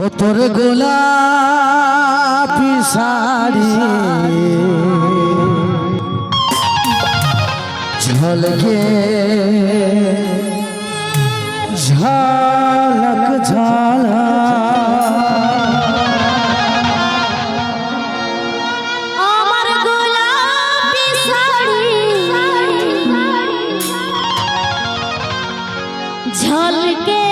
ও তোর গোলাপি শাড়ি। ঝলকে ঝলক ঝলা ঝলক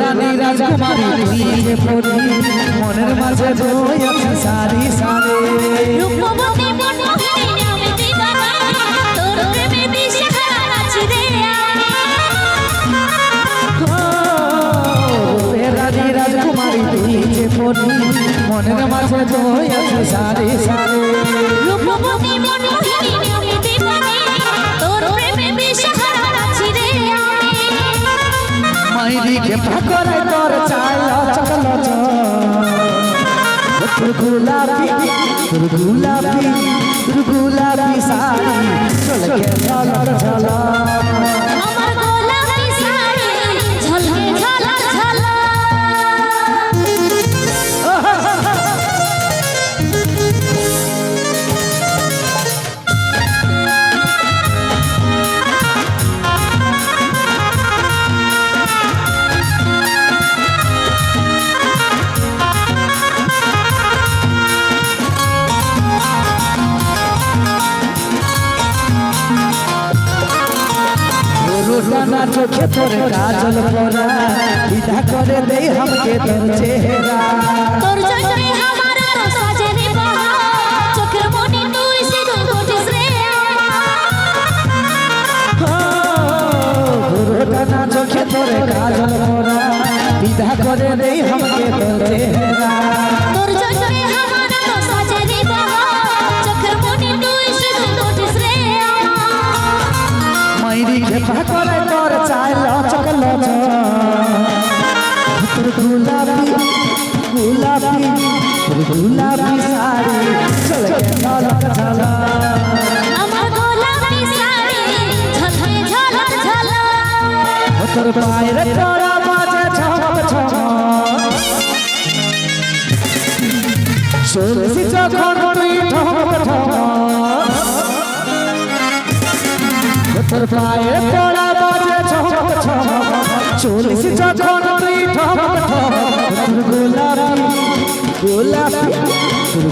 রানী রাজকুমারী তুই পড়ি। মনের মাঝে বই আছে সারি সারি। রূপবতী মনমোহিনী আমি দিবানা তোর প্রেমে দিশেহারা আছি রে রানী রাজকুমারী তুই পড়ি। মনের মাঝে বই আছে সারে সারে। রূপমতি মন আমি দিবানে তোর প্রেমে বিশাহারা আছি আমি মাইরিকে পাকরে তোর চাল চল চল তোর গোলাপি তোর সারি। চল কে ঝলক। সোনা চোখে তোর কাজল পরা বিদা করে দেই হামকে তোর চেহারা তোর জন্যে আমার তো সাজে রে বাহার চোখের মনি তুই সিঁদুর ঘটিস রে সোনা চোখে তোর কাজল পরা বিদা করে দেই হামকে তোর চেহারা করে তোর চাই লচক লচ তোর গুলাবি গুলাবি তোর গুলাবি সারি চলে ঝলক ঝলক তোর পায়ের তোরা বাজে ছপ ছপ শুনছি যখন তুই ঠপ ঠপ তোর পায়ের তোরা বাজে ঝমক ঝমক ঠমক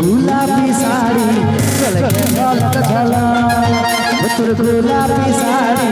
গোলাপি শাড়ি গোলাপি শাড়ি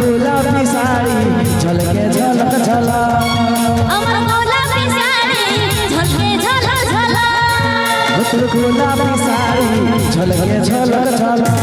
গোলাপি শাড়ি ঝলকে ঝলক ঝলা। আমার গোলাপি শাড়ি ঝলকে ঝলক ঝলা। তোর গোলাপি শাড়ি ঝলকে ঝলক ঝলক